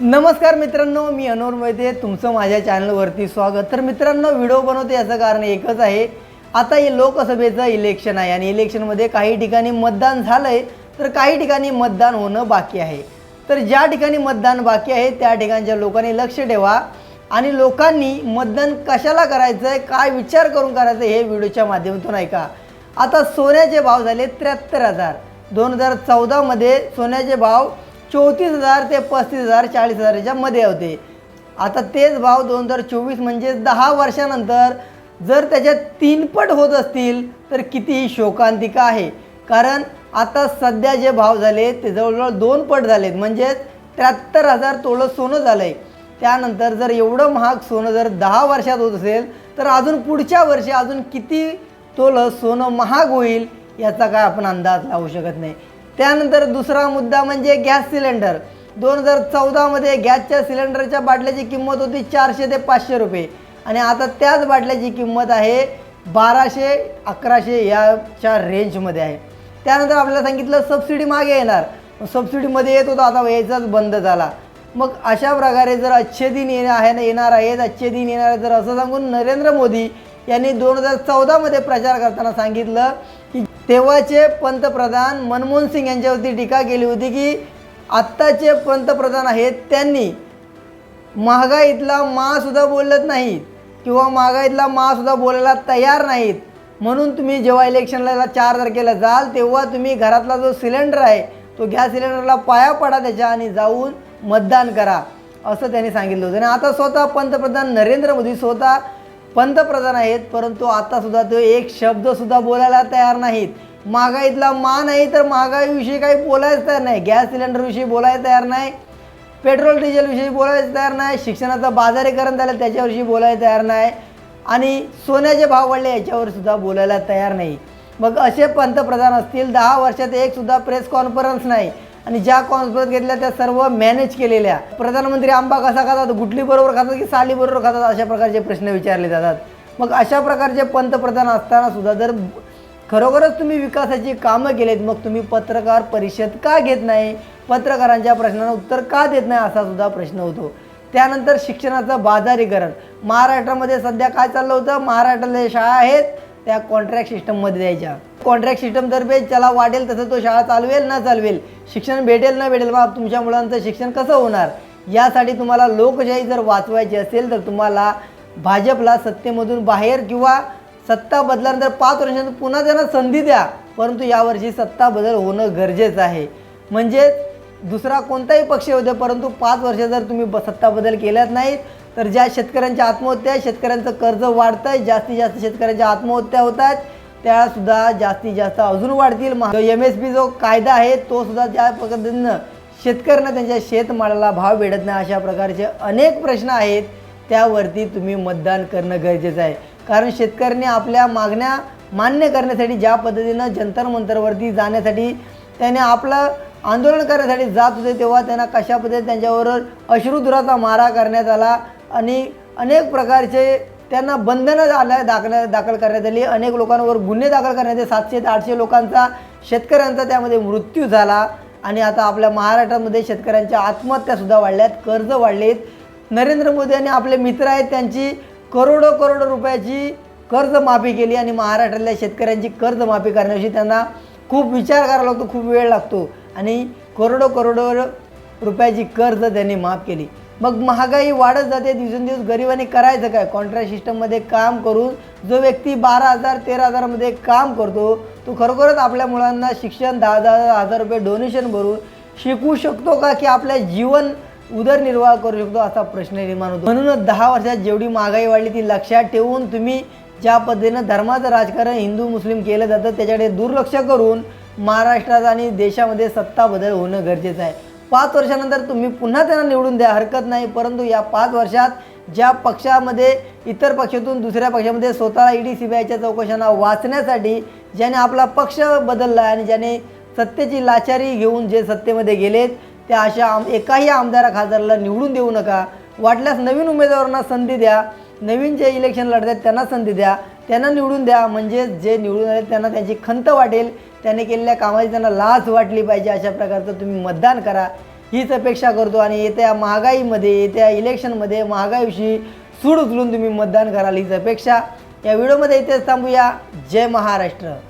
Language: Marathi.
नमस्कार मित्रांनो मी अनोर मोहिते. तुमचं माझ्या चॅनलवरती स्वागत. तर मित्रांनो व्हिडिओ बनवते याचं कारण एकच आहे आता हे लोकसभेचं इलेक्शन आहे आणि इलेक्शनमध्ये काही ठिकाणी मतदान झालं आहे तर काही ठिकाणी मतदान होणं बाकी आहे. तर ज्या ठिकाणी मतदान बाकी आहे त्या ठिकाणच्या लोकांनी लक्ष ठेवा आणि लोकांनी मतदान कशाला करायचं आहे काय विचार करून करायचं हे व्हिडिओच्या माध्यमातून ऐका. आता सोन्याचे भाव झाले त्र्याहत्तर हजार. दोन हजार चौदामध्ये सोन्याचे भाव चौतीस हजार ते पस्तीस हजार चाळीस हजाराच्या मध्ये होते. आता तेच भाव दोन हजार चोवीस म्हणजे दहा वर्षानंतर जर त्याच्यात तीनपट होत असतील तर कितीही शोकांतिका आहे. कारण आता सध्या जे भाव झाले ते जवळजवळ दोन पट झालेत. म्हणजेच त्र्याहत्तर हजार तोळं सोनं झालं आहे त्यानंतर जर एवढं महाग सोनं जर दहा वर्षात होत असेल तर अजून पुढच्या वर्षी अजून किती तोलं सोनं महाग होईल याचा काय आपण अंदाज लावू शकत नाही. त्यानंतर दुसरा मुद्दा म्हणजे गॅस सिलेंडर. दोन हजार चौदामध्ये गॅसच्या सिलेंडरच्या बाटल्याची किंमत होती चारशे ते पाचशे रुपये. आणि आता त्याच बाटल्याची किंमत आहे बाराशे अकराशे याच्या रेंजमध्ये आहे. त्यानंतर आपल्याला सांगितलं सबसिडी मागे येणार. सबसिडीमध्ये येत होता आता यायचाच बंद झाला. मग अशा प्रकारे जर अच्छे दिन येणार आहे येणार आहेत अच्छे दिन येणार आहे तर असं सांगून नरेंद्र मोदी यांनी दोन हजार चौदामध्ये प्रचार करताना सांगितलं की तेव्हाचे पंतप्रधान मनमोहन सिंग यांच्यावरती टीका केली होती की आत्ताचे पंतप्रधान आहेत त्यांनी महागाईतला मासुद्धा बोलत नाहीत किंवा महागाईतला मासुद्धा बोलायला तयार नाहीत. म्हणून तुम्ही जेव्हा इलेक्शनला चार तारखेला जाल तेव्हा तुम्ही घरातला जो सिलेंडर आहे तो गॅस सिलेंडरला पाया पडा त्याच्या आणि जाऊन मतदान करा असं त्यांनी सांगितलं होतं. आणि आता स्वतः पंतप्रधान नरेंद्र मोदी स्वतः पंतप्रधान आहेत परंतु आतासुद्धा तो एक शब्दसुद्धा बोलायला तयार नाहीत. महागाईतला मा नाही तर महागाईविषयी काही बोलायच तयार नाही. गॅस सिलेंडरविषयी बोलायला तयार नाही. पेट्रोल डिझेलविषयी बोलायचं तयार नाही. शिक्षणाचं बाजारीकरण झालं त्याच्याविषयी बोलायला तयार नाही. आणि सोन्याचे भाव वाढले याच्यावर सुद्धा बोलायला तयार नाही. मग असे पंतप्रधान असतील दहा वर्षात एक सुद्धा प्रेस कॉन्फरन्स नाही. आणि ज्या कॉन्फरन्स घेतल्या त्या सर्व मॅनेज केलेल्या. प्रधानमंत्री आंबा कसा खातात? गुटली बरोबर खातात की साली बरोबर खातात? अशा प्रकारचे प्रश्न विचारले जातात. मग अशा प्रकारचे पंतप्रधान असताना सुद्धा जर खरोखरच तुम्ही विकासाची कामं केलीत मग तुम्ही पत्रकार परिषद का घेत नाही? पत्रकारांच्या प्रश्नांना उत्तर का देत नाही? असा सुद्धा प्रश्न होतो. त्यानंतर शिक्षणाचं बाजारीकरण. महाराष्ट्रामध्ये सध्या काय चाललं होतं? महाराष्ट्रातल्या शाळा आहेत त्या कॉन्ट्रॅक्ट सिस्टममध्ये द्यायच्या. कॉन्ट्रॅक्ट सिस्टमतर्फे त्याला वाटेल तसं तो शाळा चालवेल ना चालवेल शिक्षण भेटेल ना भेटेल बाब तुमच्या मुलांचं शिक्षण कसं होणार? यासाठी तुम्हाला लोकशाही जर वाचवायची असेल तर तुम्हाला भाजपला सत्तेमधून बाहेर किंवा सत्ता बदलानंतर पाच वर्षांनंतर पुन्हा त्यांना संधी द्या. परंतु यावर्षी सत्ता बदल होणं गरजेचं आहे. म्हणजे दुसरा कोणताही पक्ष होते परंतु पाच वर्ष जर तुम्ही ब सत्ता बदल केल्यात नाहीत तर ज्या शेतकऱ्यांच्या आत्महत्या आहेत, शेतकऱ्यांचं कर्ज वाढतं आहे जास्तीत जास्त शेतकऱ्यांच्या आत्महत्या होत आहेत त्यासुद्धा जास्तीत जास्त अजून वाढतील. एम एस पी जो कायदा आहे तो सुद्धा ज्या पद्धतीनं शेतकऱ्यांना त्यांच्या शेतमालाला भाव भेटत नाही अशा प्रकारचे अनेक प्रश्न आहेत. त्यावरती तुम्ही मतदान करणं गरजेचं आहे. कारण शेतकऱ्यांनी आपल्या मागण्या मान्य करण्यासाठी ज्या पद्धतीनं जंतर मंतरवरती जाण्यासाठी त्याने आपलं आंदोलन करण्यासाठी जात होते तेव्हा त्यांना कशा पद्धतीने त्यांच्यावर अश्रुधुराचा मारा करण्यात आला आणि अनेक प्रकारचे त्यांना बंधनं झालं दाखल दाखल करण्यात आली. अनेक लोकांवर गुन्हे दाखल करण्यात आले. सातशे ते आठशे लोकांचा शेतकऱ्यांचा त्यामध्ये मृत्यू झाला. आणि आता आपल्या महाराष्ट्रामध्ये शेतकऱ्यांच्या आत्महत्यासुद्धा वाढल्यात कर्ज वाढलेत. नरेंद्र मोदी आणि आपले मित्र आहेत त्यांची करोडो करोडो रुपयाची कर्जमाफी केली आणि महाराष्ट्रातल्या शेतकऱ्यांची कर्जमाफी करण्याविषयी त्यांना खूप विचार करावा लागतो खूप वेळ लागतो. आणि करोडो करोडो रुपयाची कर्ज त्यांनी माफ केली. मग महागाई वाढत जाते दिवसेंदिवस गरिबाने करायचं काय? कॉन्ट्रॅक्ट सिस्टममध्ये काम करून जो व्यक्ती बारा हजार तेरा हजारामध्ये काम करतो तो खरोखरच आपल्या मुलांना शिक्षण दहा दहा हजार रुपये डोनेशन भरून शिकू शकतो का? की आपल्या जीवन उदरनिर्वाह करू शकतो? असा प्रश्न निर्माण होतो. म्हणूनच दहा वर्षात जेवढी महागाई वाढली ती लक्षात ठेवून तुम्ही ज्या पद्धतीनं धर्माचं राजकारण हिंदू मुस्लिम केलं जातं त्याच्याकडे दुर्लक्ष करून महाराष्ट्रात आणि देशामध्ये सत्ता बदल होणं गरजेचं आहे. पाच वर्षानंतर तुम्ही पुन्हा त्यांना निवडून द्या हरकत नाही. परंतु या पाच वर्षात ज्या पक्षामध्ये इतर पक्षातून दुसऱ्या पक्षामध्ये स्वतःला ईडी सी बी आयच्या चौकशांना वाचण्यासाठी ज्याने आपला पक्ष बदलला आणि ज्याने सत्तेची लाचारी घेऊन जे सत्तेमध्ये गेलेत त्या अशा आम एकाही आमदारा खासदाराला निवडून देऊ नका. वाटल्यास नवीन उमेदवारांना संधी द्या. नवीन जे इलेक्शन लढत आहेत त्यांना संधी द्या. त्यांना निवडून द्या. म्हणजे जे निवडून आले त्यांना त्यांची खंत वाटेल. त्याने केलेल्या कामाची त्यांना लाज वाटली पाहिजे अशा प्रकारचं तुम्ही मतदान करा. हीच अपेक्षा करतो आणि येत्या महागाईमध्ये येत्या इलेक्शनमध्ये महागाईविषयी सूड उचलून तुम्ही मतदान कराल हीच अपेक्षा. या व्हिडिओमध्ये इथेच थांबूया. जय महाराष्ट्र.